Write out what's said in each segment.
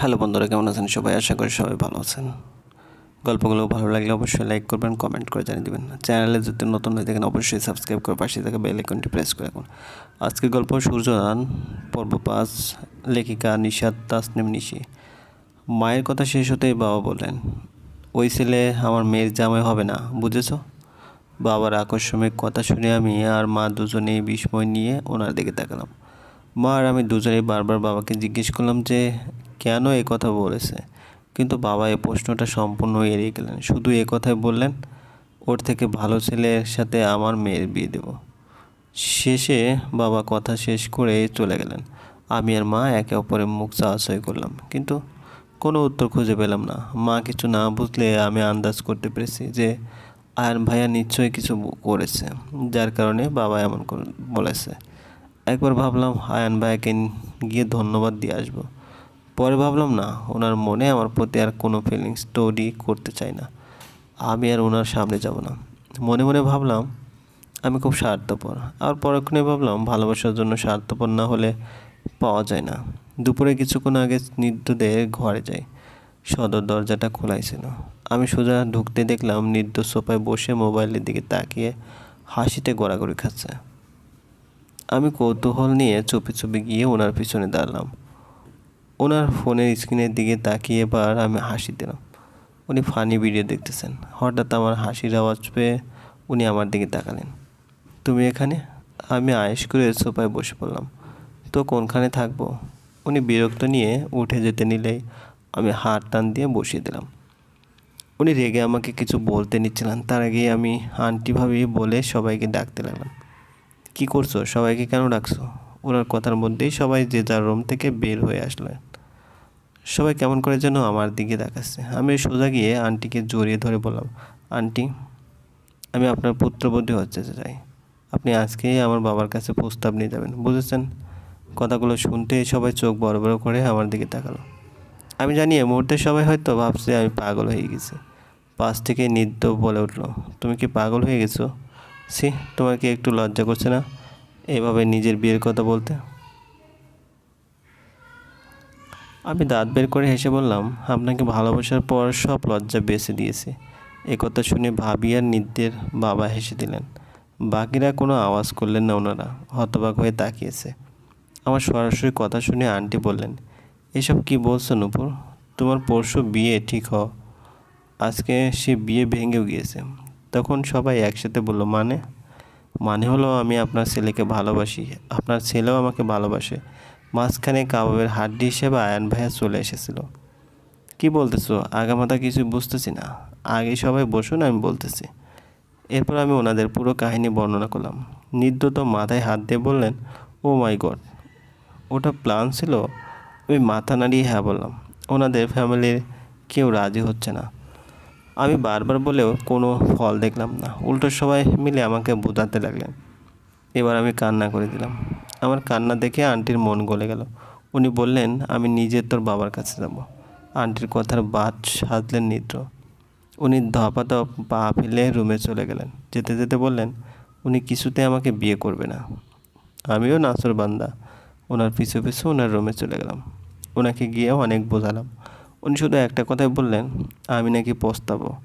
Hello বন্ধুরা, কেমন আছেন সবাই? আশা করি সবাই ভালো আছেন। গল্পগুলো ভালো লাগলে অবশ্যই লাইক করবেন, কমেন্ট করে জানিয়ে দেবেন। চ্যানেলে যদি নতুন হয়ে থাকেন, অবশ্যই সাবস্ক্রাইব করে পাশে থাকা বেল আইকনটি প্রেস করে রাখুন। আজকের গল্প সূর্যদান পর্ব পাঁচ, লেখিকা নিশাদ তাসনিম নিশি। মায়ের কথা শেষ হতেই বাবা বললেন, ওই ছেলে আমার মেয়ের জামাই হবে না, বুঝেছ? বাবার আকস্মিক কথা শুনে আমি আর মা দুজনেই বিস্ময় নিয়ে ওনার দিকে তাকালাম। মা আর আমি দুজনেই বারবার বাবাকে জিজ্ঞেস করলাম যে, কেন এ কথা বলেছে? কিন্তু বাবা এই প্রশ্নটা সম্পূর্ণ এড়িয়ে গেলেন। শুধু এ কথাই বললেন, ওর থেকে ভালো ছেলের সাথে আমার মেয়ের বিয়ে দেব। শেষে বাবা কথা শেষ করে চলে গেলেন। আমি আর মা একে অপরের মুখ চাওয়াচাই করলাম, কিন্তু কোনো উত্তর খুঁজে পেলাম না। মা কিছু না বুঝলে আমি আন্দাজ করতে পেরেছি যে, আয়ন ভাইয়া নিশ্চয়ই কিছু করেছে, যার কারণে বাবা এমন বলেছে। একবার ভাবলাম আয়ান ভাইয়াকে গিয়ে ধন্যবাদ দিয়ে আসব। পরে ভাবলাম, না, ওনার মনে আমার প্রতি আর কোনো ফিলিংস তৈরি করতে চাই না। আমি আর ওনার সামনে যাব না। মনে মনে ভাবলাম, আমি খুব স্বার্থপর। আর পরক্ষণে ভাবলাম, ভালোবাসার জন্য স্বার্থপর না হলে পাওয়া যায় না। দুপুরে কিছুক্ষণ আগে নির্দদের ঘরে যাই। সদর দরজাটা খোলাই ছিল আমি সোজা ঢুকতে দেখলাম নির্দ সোফায় বসে মোবাইলের দিকে তাকিয়ে হাসিতে গড়াগড়ি খাচ্ছে। আমি কৌতূহল নিয়ে চুপি চুপি গিয়ে ওনার পিছনে দাঁড়ালাম। ওনার ফোনের স্ক্রিনের দিকে তাকিয়ে এবার আমি হাসি দিলাম। উনি ফানি ভিডিও দেখতেছেন। হঠাৎ আমার হাসির আওয়াজ পেয়ে উনি আমার দিকে তাকালেন। তুমি এখানে? আমি আয়েস করে সোফায় বসে পড়লাম। তো কোনখানে থাকব? উনি বিরক্ত নিয়ে উঠে যেতে নিলেই আমি হাত টান দিয়ে বসিয়ে দিলাম। উনি রেগে আমাকে কিছু বলতে নিচ্ছিলেন। তার আগে আমি আন্টি ভাবি বলে সবাইকে ডাকতে লাগলাম। কি করছ? সবাইকে কেন ডাকছো? ওনার কথার মধ্যেই সবাই যে যার রুম থেকে বের হয়ে আসলেন। সবাই কেমন করে যেন আমার দিকে দেখাচ্ছে আমি সোজা গিয়ে আন্টিকে জড়িয়ে ধরে বললাম, আন্টি, আমি আপনার পুত্রবধূ হচ্ছে চাই। আপনি আজকেই আমার বাবার কাছে প্রস্তাব নিয়ে যাবেন, বুঝেছেন? কথাগুলো শুনতে সবাই চোখ বড় বড় করে আমার দিকে তাকালো। আমি জানি এই মুহূর্তে সবাই হয়তো ভাবছে আমি পাগল হয়ে গেছি। পাশ থেকে নিদ্য বলে উঠল, তুমি কি পাগল হয়ে গেছো? সি তোমার কি একটু লজ্জা করছে না? এভাবে নিজের বিয়ের কথা বলতে? আমি দাঁত বের করে হেসে বললাম, আপনাকে ভালোবাসার পর সব লজ্জা বেছে দিয়েছে। এ কথা শুনে ভাবি আর নিত্যের বাবা হেসে দিলেন। বাকিরা কোনো আওয়াজ করলেন না ওনারা, হতবাক হয়ে তাকিয়েছে। আমার সরাসরি কথা শুনে আন্টি বললেন, এসব কি বলছো নূপুর? তোমার পরশু বিয়ে ঠিক হ। আজকে সে বিয়ে ভেঙেও গিয়েছে। তখন সবাই একসাথে বলল মানে? মানে হলো আমি আপনার ছেলেকে ভালোবাসি। আপনার ছেলেও আমাকে ভালোবাসে। মাঝখানে কাবাবের হাড্ডি হিসেবে আয়ান ভাইয়া চলে এসেছিল। কি বলতেছো? আগামাথা কিছু বুঝতেছি না। আগে সবাই বসুন, আমি বলতেছি। এরপর আমি ওনাদের পুরো কাহিনী বর্ণনা করলাম। নিদ্য তো মাথায় হাত দিয়ে বললেন, ও মাই গড, ওটা প্ল্যান ছিল? আমি মাথা নাড়িয়ে হ্যাঁ বললাম। ওনাদের ফ্যামিলির কেউ রাজি হচ্ছে না। আমি বারবার বলেও কোনো ফল দেখলাম না। উল্টো সবাই মিলে আমাকে বোঝাতে লাগলেন। এবার আমি কান্না করে দিলাম। আমার কান্না দেখে আন্টির মন গলে গেল। উনি বললেন, আমি নিজে তোর বাবার কাছে যাব। আন্টির কথার বাদ সাজলেন নিদ্র। উনি ধপাধপ পা ফেলে রুমে চলে গেলেন। যেতে যেতে বললেন, উনি কিছুতে আমাকে বিয়ে করবে না। আমিও নাসর বান্দা। ওনার পিছু পিছু ওনার রুমে চলে গেলাম। ওনাকে গিয়ে অনেক বোঝালাম। উনি শুধু একটা কথাই বললেন, আমি নাকি পস্তাবো।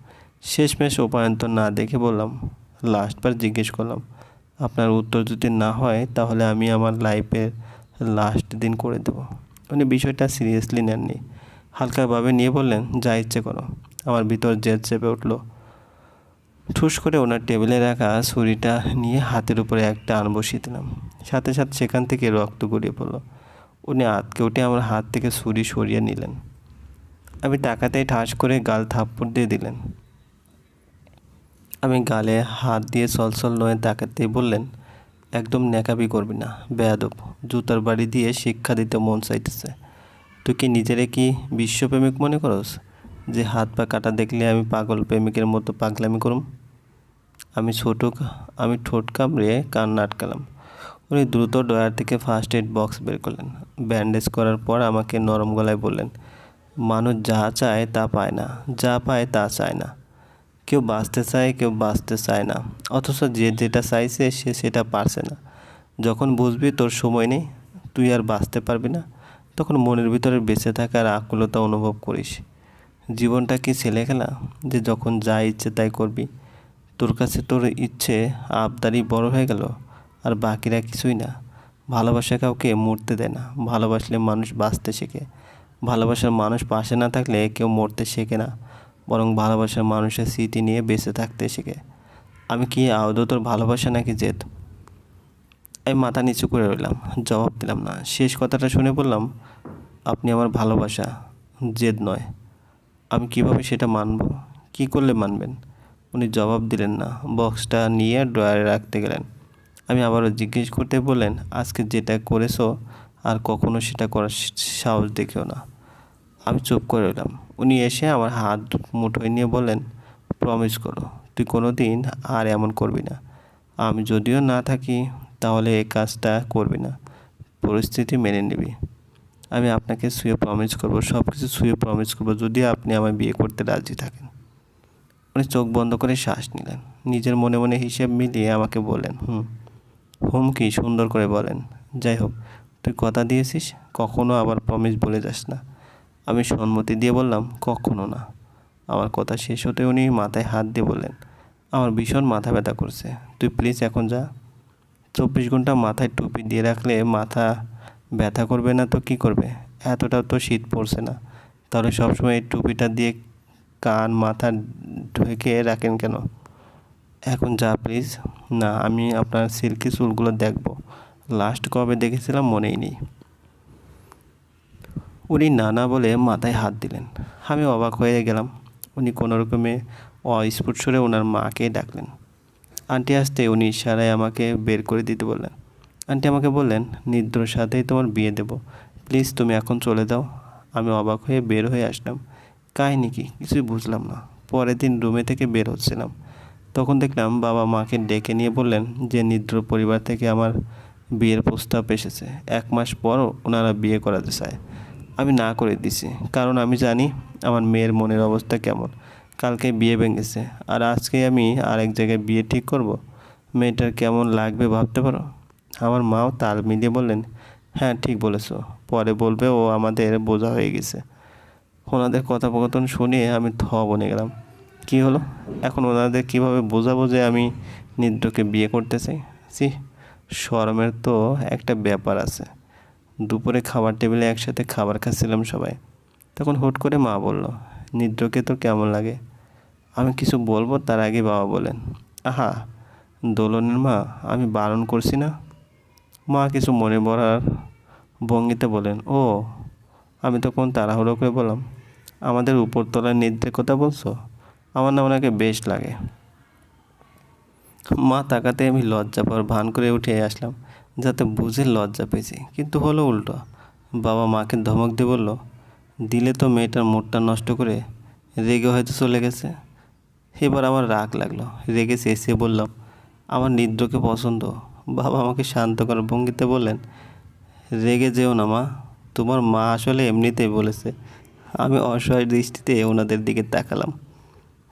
শেষমেশ উপায়ন্তর না দেখে বললাম, লাস্টবার জিজ্ঞেস করলাম, আপনার উত্তর যদি না হয়, তাহলে আমি আমার লাইফের লাস্ট দিন করে দেব। উনি বিষয়টা সিরিয়াসলি নেননি। হালকাভাবে নিয়ে বললেন, যা ইচ্ছে করো। আমার ভিতর জেদ চেপে উঠল। ঠুস করে ওনার টেবিলে রাখা ছুরিটা নিয়ে হাতের উপরে একটা আন বসিয়ে দিলাম। সাথে সাথে সেখান থেকে রক্ত গড়িয়ে পড়ল। উনি আতকে উঠে আমার হাত থেকে ছুরি সরিয়ে নিলেন। আমি টাকাতেই ঠাস করে গাল থাপ্পড় দিয়ে দিলেন। আমি গালে হাত দিয়ে সলসল নয়ে তাকাতেই বললেন, একদম ন্যাকাবি করবি না, বেয়াদব। জুতার বাড়ি দিয়ে শিক্ষা দিতে মন চাইতেছে। তুই কি নিজেরে কি বিশ্বপ্রেমিক মনে করস? যে হাত পা কাটা দেখলে আমি পাগল প্রেমিকের মতো পাগলামি করুম? আমি ছোট আমি ঠোঁট কামড়ে কান্না আটকালাম। উনি দ্রুত ডয়ার থেকে ফার্স্ট এড বক্স বের করলেন। ব্যান্ডেজ করার পর আমাকে নরম গলায় বললেন মানুষ যা চায় তা পায় না, যা পায় তা চায় না। কেউ বাঁচতে চায়, কেউ বাঁচতে চায় না। অথচ যে যেটা চাইছে, সে সেটা পারছে না। যখন বুঝবি তোর সময় নেই, তুই আর বাঁচতে পারবি না। তখন মনের ভিতরে বেঁচে থাকার আকুলতা অনুভব করিস। জীবনটা কি ছেলে খেলা যে যখন যা ইচ্ছে তাই করবি। তোর কাছে তোর ইচ্ছে আবদারি বড় হয়ে গেল, আর বাকিরা কিছুই না। ভালোবাসা কাউকে মরতে দেয় না। ভালোবাসলে মানুষ বাঁচতে শেখে। ভালোবাসার মানুষ পাশে না থাকলে কেউ মরতে শেখে না, বরং ভালোবাসার মানুষের স্মৃতি নিয়ে বেঁচে থাকতে শেখে। আমি কি আদৌ তোর ভালোবাসা নাকি জেদ? আমি মাথা নিচু করে রইলাম, জবাব দিলাম না। শেষ কথাটা শুনে বললাম, আপনি আমার ভালোবাসা, জেদ নয়। আমি কীভাবে সেটা মানব? কি করলে মানবেন? উনি জবাব দিলেন না। বক্সটা নিয়ে ড্রয়ারে রাখতে গেলেন। আমি আবারও জিজ্ঞেস করতে বললেন, আজকে যেটা করেছ আর কখনো সেটা করার সাহস দেখেও না। আমি চুপ করে রইলাম। উনি এসে আমার হাত মুঠোয় নিয়ে বললেন প্রমিস করো, তুই কোনো দিন আর এমন করবি না। আমি যদিও না থাকি, তাহলে এই কাজটা করবি না। পরিস্থিতি মেনে নিবি। আমি আপনাকে শুয়ে প্রমিস করব সব কিছু শুয়ে প্রমিস করব, যদি আপনি আমায় বিয়ে করতে রাজি থাকেন। উনি চোখ বন্ধ করে শ্বাস নিলেন। নিজের মনে মনে হিসেব মিলিয়ে আমাকে বললেন, হুম। হুম কি সুন্দর করে বলেন, যাই হোক তুই কথা দিয়েছিস, কখনো আবার প্রমিস বলে যাস না। আমি সম্মতি দিয়ে বললাম, কখনো না। আমার কথা শেষ হতে উনি মাথায় হাত দিয়ে বললেন, আমার ভীষণ মাথা ব্যথা করছে। তুই প্লিজ এখন যা। চব্বিশ ঘণ্টা মাথায় টুপি দিয়ে রাখলে মাথা ব্যথা করবে না তো কি করবে? এতটাও তো শীত পড়ছে না। তাহলে সবসময় এই টুপিটা দিয়ে কান, মাথা ঢেকে রাখেন কেন? এখন যা প্লিজ না, আমি আপনার সিল্কি চুলগুলো দেখব। লাস্ট কবে দেখেছিলাম মনেই নেই। উনি না না বলে মাথায় হাত দিলেন। আমি অবাক হয়ে গেলাম। উনি কোনো রকমে অস্ফুট ওনার মাকে ডাকলেন। আন্টি আসতে উনি ইশারায় আমাকে বের করে দিতে বললেন। আন্টি আমাকে বললেন, নিদ্রর সাথেই তোমার বিয়ে দেব। প্লিজ তুমি এখন চলে দাও আমি অবাক হয়ে বের হয়ে আসলাম। কাহিনি কি? কিছুই বুঝলাম না। পরের দিন রুমে থেকে বের হচ্ছিলাম। তখন দেখলাম বাবা মাকে ডেকে নিয়ে বললেন যে নিদ্র পরিবার থেকে আমার বিয়ের প্রস্তাব এসেছে। এক মাস পরও ওনারা বিয়ে করাতে চায়। আমি না করে দিছি, কারণ আমি জানি আমার মেয়ের মনের অবস্থা কেমন। কালকে বিয়ে ভেঙেছে, আর আজকে আমি আরেক জায়গায় বিয়ে ঠিক করব? মেয়েটার কেমন লাগবে ভাবতে পারো? আমার মাও তাল মিলিয়ে বললেন হ্যাঁ ঠিক বলেছ। পরে বলবে, ও আমাদের বোঝা হয়ে গেছে। ওনাদের কথোপকথন শুনে আমি থ বনে গেলাম। কি হলো? এখন ওনাদের কীভাবে বোঝাবো যে আমি নিদ্রকে বিয়ে করতে চাই? সি শরমের তো একটা ব্যাপার আছে। দুপুরে খাবার টেবিলে একসাথে খাবার খাচ্ছিলাম সবাই। তখন হুট করে মা বলল, নিদ্রকে তো কেমন লাগে? আমি কিছু বলব, তার আগে বাবা বলেন। আহা, দোলনের মা, আমি বারণ করছি না? মা কিছু মনে পড়ার ভঙ্গিতে বলেন, ও, আমি তখন তাড়াহুড়ো করে বললাম, আমাদের উপরতলার নিদ্রের কথা বলছো? আমার না ওনাকে বেশ লাগে। মা তাকাতে আমি লজ্জা পাওয়ার ভান করে উঠে আসলাম, যাতে বুঝে লজ্জা পেয়েছি, কিন্তু হলো উল্টো। বাবা মাকে ধমক দিয়ে বলল, দিলে তো মেয়েটার মুডটা নষ্ট করে রেগে হয়তো চলে গেছে। এবার আমার রাগ লাগল, রেগে চেঁচিয়ে বললাম, আমার নিদ্রকে পছন্দ। বাবা আমাকে শান্ত করার ভঙ্গিতে বললেন, রেগে যেও না মা, তোমার মা আসলে এমনিতেই বলেছে, আমি অসহায় দৃষ্টিতে ওনাদের দিকে তাকালাম।